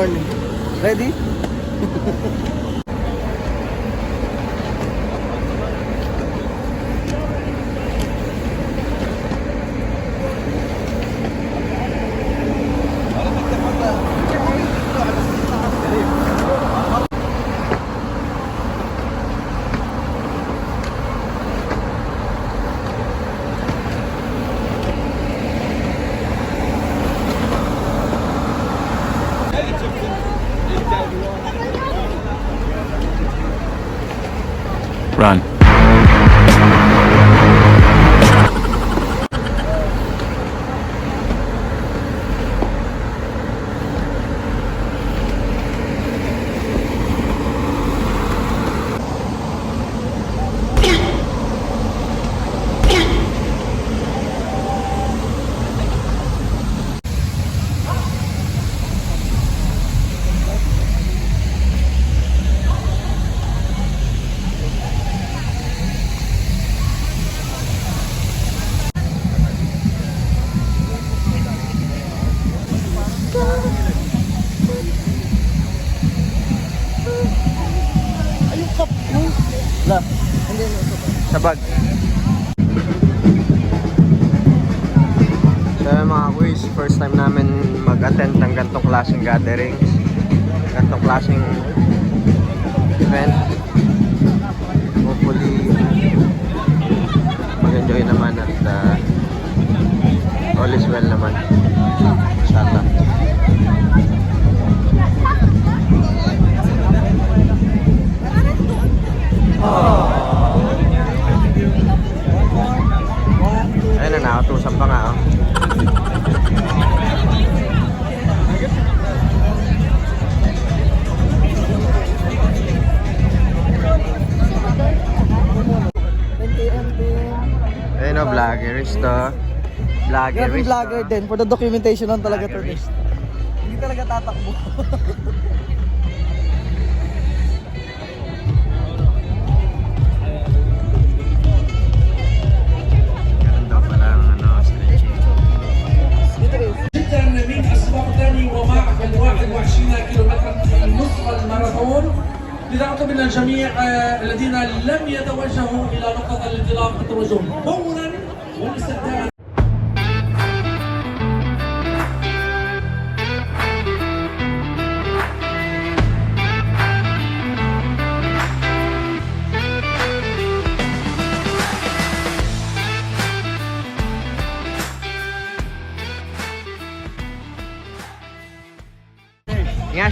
Morning. Ready? gatherings. Gantong klaseng event. Hopefully, mag-enjoy naman at uh, all is well naman. Din. For the documentation lang talaga to. Vloggerist. Hindi talaga tatakbo. Ganun daw pala ang ano, stretching. جدا من اسبقتني ومعك ال 21 كيلومترا في نصف الماراثون الجميع الذين لم يتوجهوا إلى نقطه الانطلاق التوجه فورا والاستعداد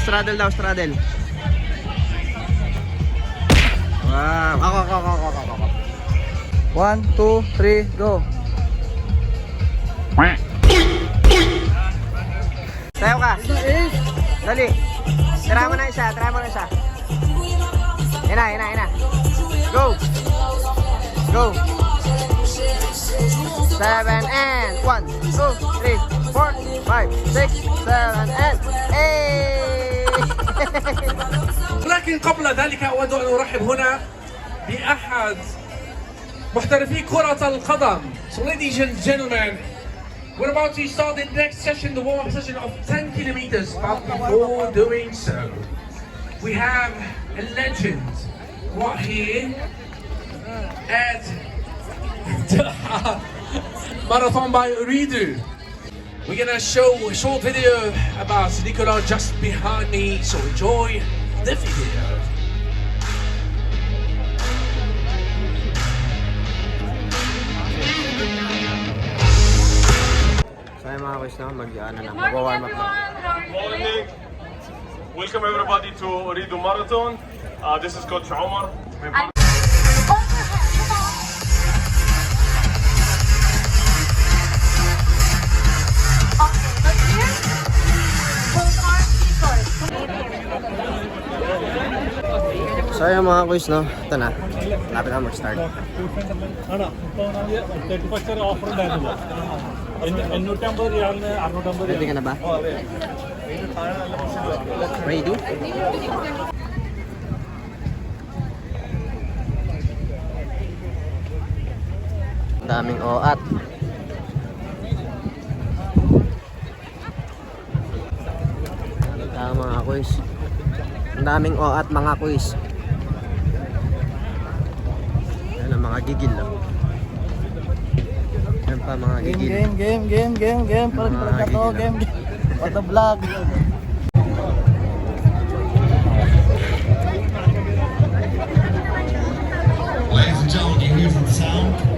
straddle daw, straddle. Wow. Ako, ako, ako, ako, ako, ako. One, two, three, go. Sayo ka. Dali. Tira mo na isa, try mo na isa. Yan na, yan. Go. Go. Seven and one, two, three, four, five, six, seven and eight. ولكن قبل ذلك اود ان ارحب هنا باحد محترفي كرة القدم. So ladies and gentlemen, we're about to start the next session, the warm-up session of 10 kilometers. But before doing so, we have a legend right here at Marathon by Uridu. We're gonna show a short video about Nicola just behind me, so enjoy the video. So yung mga quiz no, mag, ano na, mag-warm up na. morning. Welcome everybody to Ridu Marathon. Uh, this is Coach Omar. So yung mga quiz no, ito na. Lapit na mag-start. ആണ് ഇപ്പോൾ thirty first offer ഉണ്ടായിരുന്നില്ല എണ്ണൂറ്റമ്പത് റിയാലിന് അറുന്നൂറ്റമ്പത് Ready ka na ba? Ready? Ang daming oat. Kaya mga quiz. Ang daming o at mga quiz. Gigil lang. Yan pa mga Game, gigil. game, game, game, game, game. Parang Mga parang ka to, gigil game, game. What the vlog. Ladies and gentlemen, you hear the sound?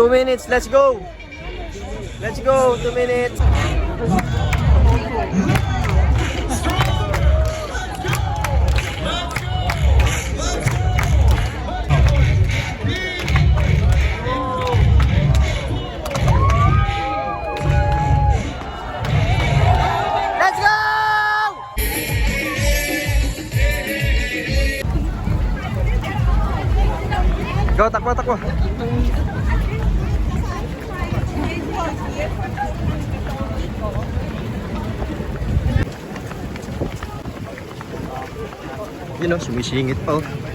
Two minutes, let's go! Let's go, two minutes! Let's go! Go, takbo, takbo. Yun o, sumisingit pa oh.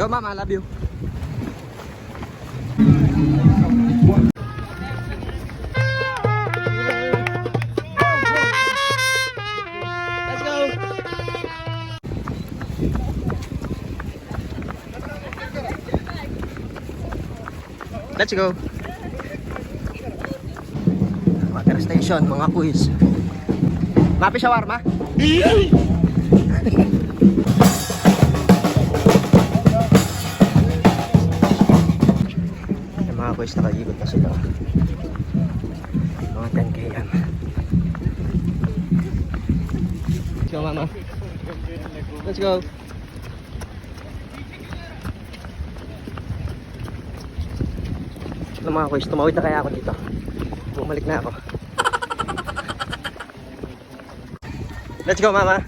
Go, ma'am. I love you. Let's go. Let's go. Water station, mga quiz. Mapi shawarma? Boys nakagigod na sila. Mga 10k yan. Let's go mama. Let's go. Ano mga boys, tumawid na kaya ako dito. Bumalik na ako. Let's go mama.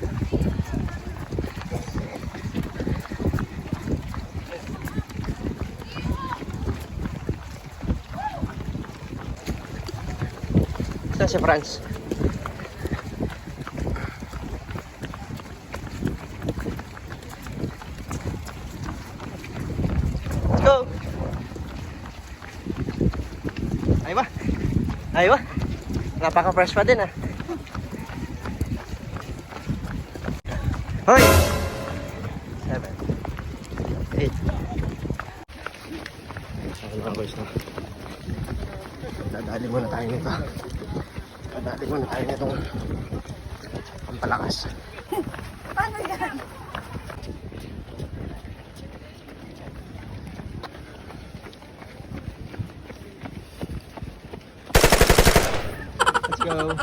Si Franz? Let's go! Ay ba? Ay ba? Napaka-fresh pa din ah. Hoy! Seven. Eight. Ayun mga boys na. Dadali muna tayo nito. Dadali muna tayo nitong pampalakas. Go.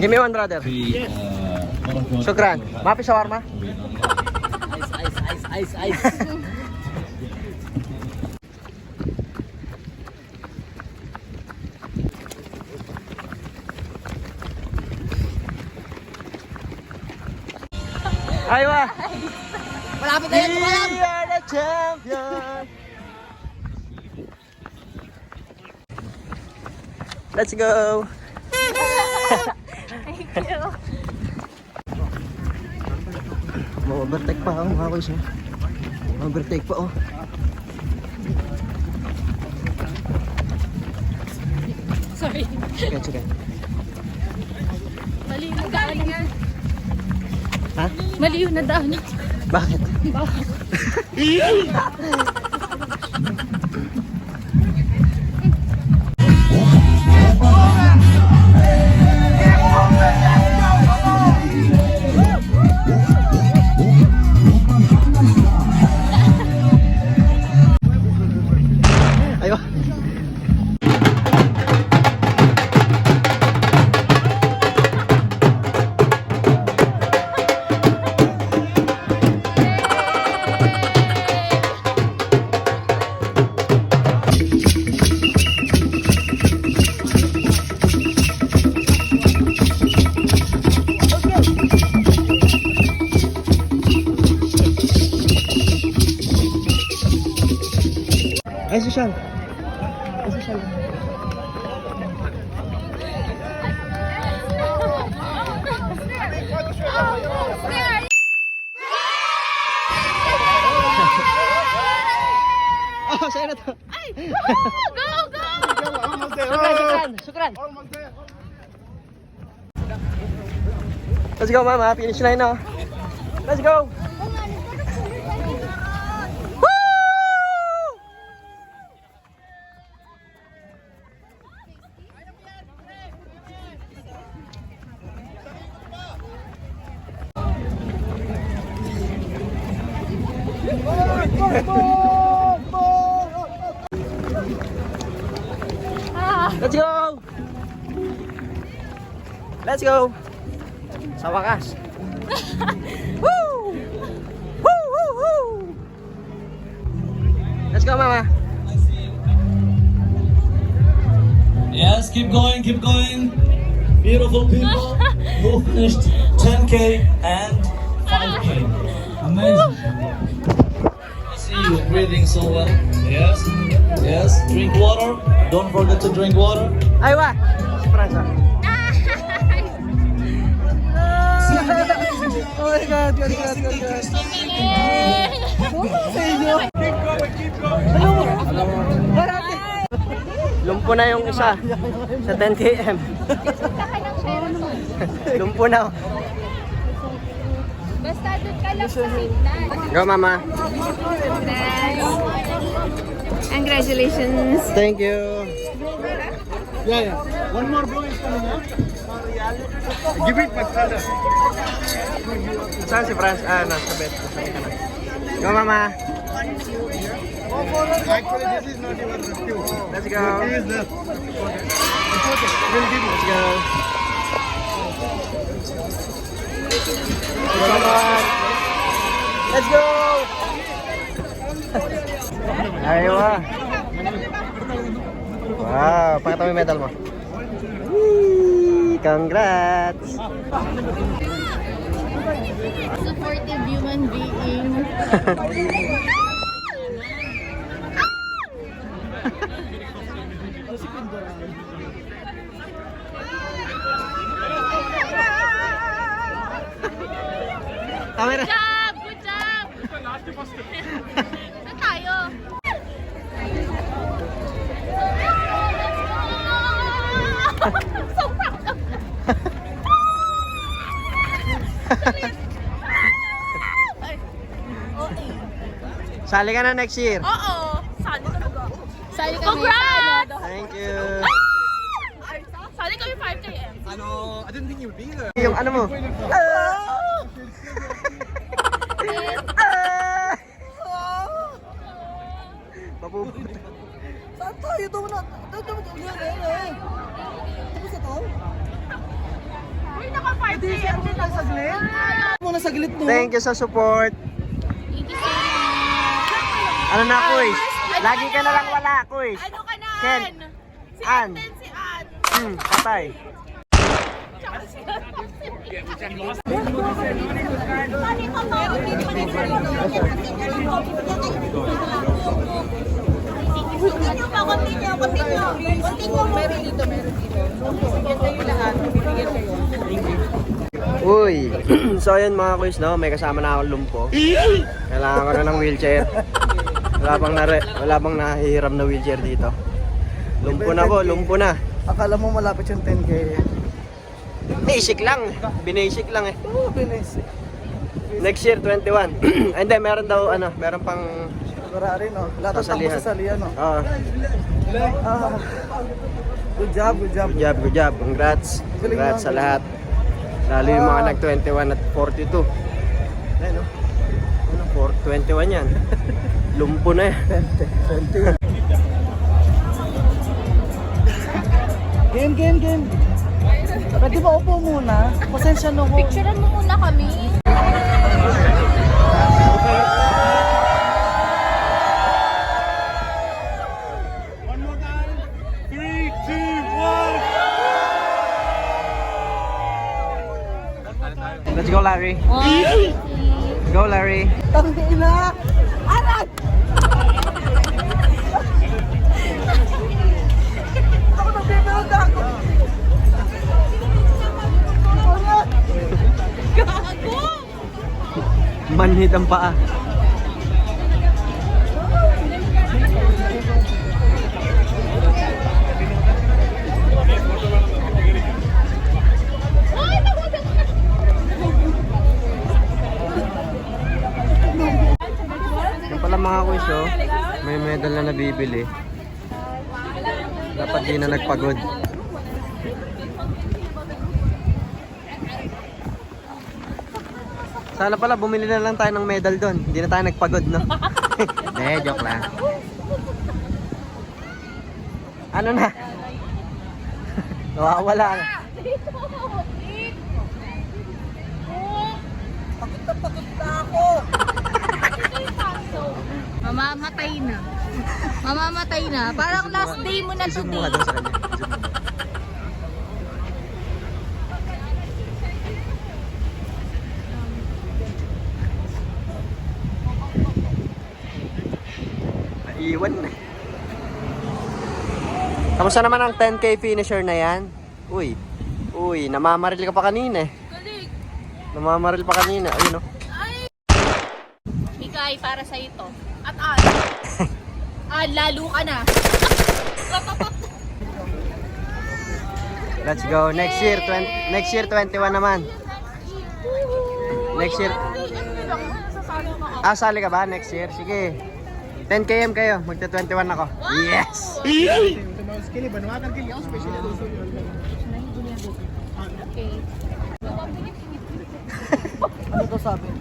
Give me one brother. Shukran. Mapi shawarma? Ice, ice, ice. Aywa! Malapit na yan, We are the champion! Let's go! Ma-overtake pa ako mga boys. eh. Ma-overtake pa oh. Sorry. Sige, sige. Mali yung daan. Ha? Mali yun na daan. Bakit? Ayo. Oh, sa'yo na to. Go, go! Sukran, sukran, sukran. Let's go, mama. Finish line na. Let's go. Woo! Let's go! Let's go! Sa wakas. woo! Woo, woo, woo! Let's go, mama. Yes, keep going, keep going. Beautiful people who finished 10k and 5k. Amazing. I see you breathing so well. Yes, yes. Drink water. Don't forget to drink water. Ay, wa! Si Franz, ah. Oh my God, God, God, God, God. Marami. Lumpo na yung isa sa 10 km. Lumpo na. Basta doon ka lang sa signan. Go, mama. Congratulations. Thank you. Ya, One more boy is coming, huh? Give it, Magsala. Saan si Franz? Ah, nasa bed. Go, mama. Actually, this is not your rescue. Let's go. He is left. It's okay. We'll give you. Let's go. On. Let's go. Aywa. Wow, pakita mo yung medal mo. Whee! Congrats! Supportive human being. Camera. job! Good job! Saan tayo? so proud of Sali ka na next year. Oo! Sali talaga. Sali kami. Congrats! Thank you. Sali kami 5km. Yung ano mo? Ah! Ah! Mapupunta. Saan tayo? Ito na. Ito na. Yan, yan. Tapos ito? Uy, naka 5km din ako. Saglit? Muna saglit no. Thank you sa support. Ano na, quiz? Lagi ka na lang wala, quiz. Ano ka na, Ken. Si din, si Ann. Hmm, patay. Tsaka si Mali ka ba? Continue pa, continue, continue. Continue. Meron dito, meron dito. Bigyan kayo lahat. Bigyan kayo. Uy, so ayun mga quiz, no? May kasama na akong lumpo. Kailangan ko na ng wheelchair. Wala bang, nare wala bang nahihiram na wheelchair dito. Lumpo na po, lumpo na. Akala mo malapit yung 10k. Basic lang. Binasic lang eh. Oo, bilis. Next year, 21. Hindi, meron daw, ano, meron pang... Ferrari, no? Lahat ng Sasalihan. takbo sa salihan, no? Oo. Ah. Good job, good job. good job, good job. Congrats. Congrats sa lahat. Lalo yung mga nag-21 at 42. Ayun, no? Ano, 4, 21 yan. Lumpo na yan. Game, game, game. Pwede ba upo muna? Pasensya na ko. Picturean mo muna kami. Let's go, Larry. Go, Larry. Tangina! Arat! Ako na bibig ako. Manhid ang paa. Nabibili. Dapat di na nagpagod. Sana pala bumili na lang tayo ng medal doon. Hindi na tayo nagpagod, no? Hindi, joke lang. Ano na? Nawawala na. Pagod na pagod na ako. Mamamatay na. Mamamatay na. Parang last day mo na today. Naiwan na. Kamusta naman ang 10k finisher na yan? Uy. Uy, namamaril ka pa kanina eh. Namamaril pa kanina. Ayun oh. Bigay para sa ito. At Al. Al, lalo ka na. Let's go. Next year, 20, next year 21 naman. Next year. Ah, sali ka ba next year? Sige. 10 km kayo. Magta 21 ako. Yes! Okay. Ano to sabi?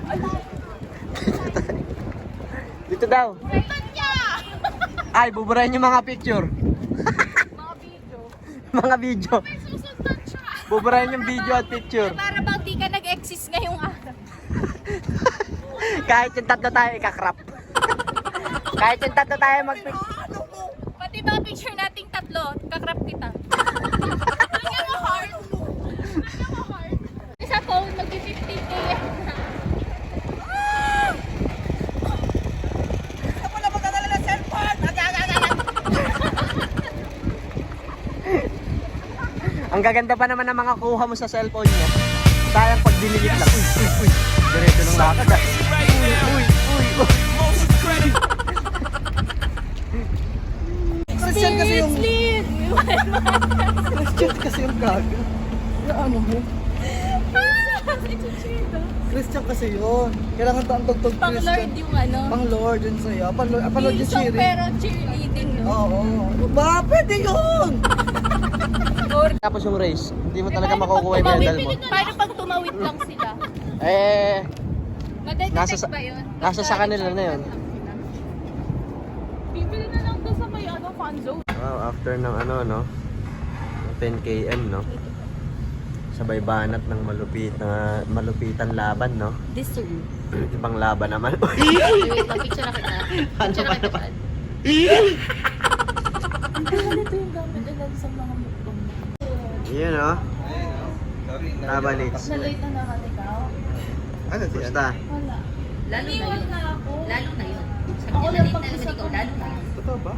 Dito daw. Ay, buburahin yung mga picture. Mga video. mga video. Susundan siya. Buburahin yung video at picture. Para bang di ka nag-exist ngayong araw. Kahit yung tatlo tayo ikakrap. Kahit yung tatlo tayo mag Pati ba picture nating tatlo, kakrap kita. Tingnan mo heart. Tingnan mo heart. Sa phone, mag-15k yan na. Ako na magdadala ng cellphone! Ang gaganda pa naman ng mga kuha mo sa cellphone niya. Sayang pag dinilit lang. Uy, uy, uy. Diretso ng lakad. Uy, uy, uy. Christian kasi yung... Christian kasi yung gago. Ano mo? Christian kasi yun. Kailangan to ang tugtog Pang Lord Christian. yung ano. Pang Lord yun sa'yo. Pang Lord, pang Lord yung cheering. pero cheerleading, no? Oo. Ba? Pwede yun! Tapos yung race, hindi mo talaga makukuha yung medal mo. Paano pag tumawid lang sila? Eh, Nasa sa- ba yun? nasa sa kanila na yun. Bibili na lang doon sa may ano, fan zone. Wow, after ng ano, no? ng 10 km, no? Sabay banat ng malupit na malupitan laban, no? Deserve. Ibang laban naman. Wait, wait, picture na kita. Ano Picture ba na kita. naman? Ang ganito yung gamit nila sa mga. Yun, no? Tabalits. Na-late na nakaligaw. Ano siya? Basta. Wala. Lalo na yun. na. Lalo na yun. Sabi lang dito pag naman ikaw, lalo na yun. Totoo ba?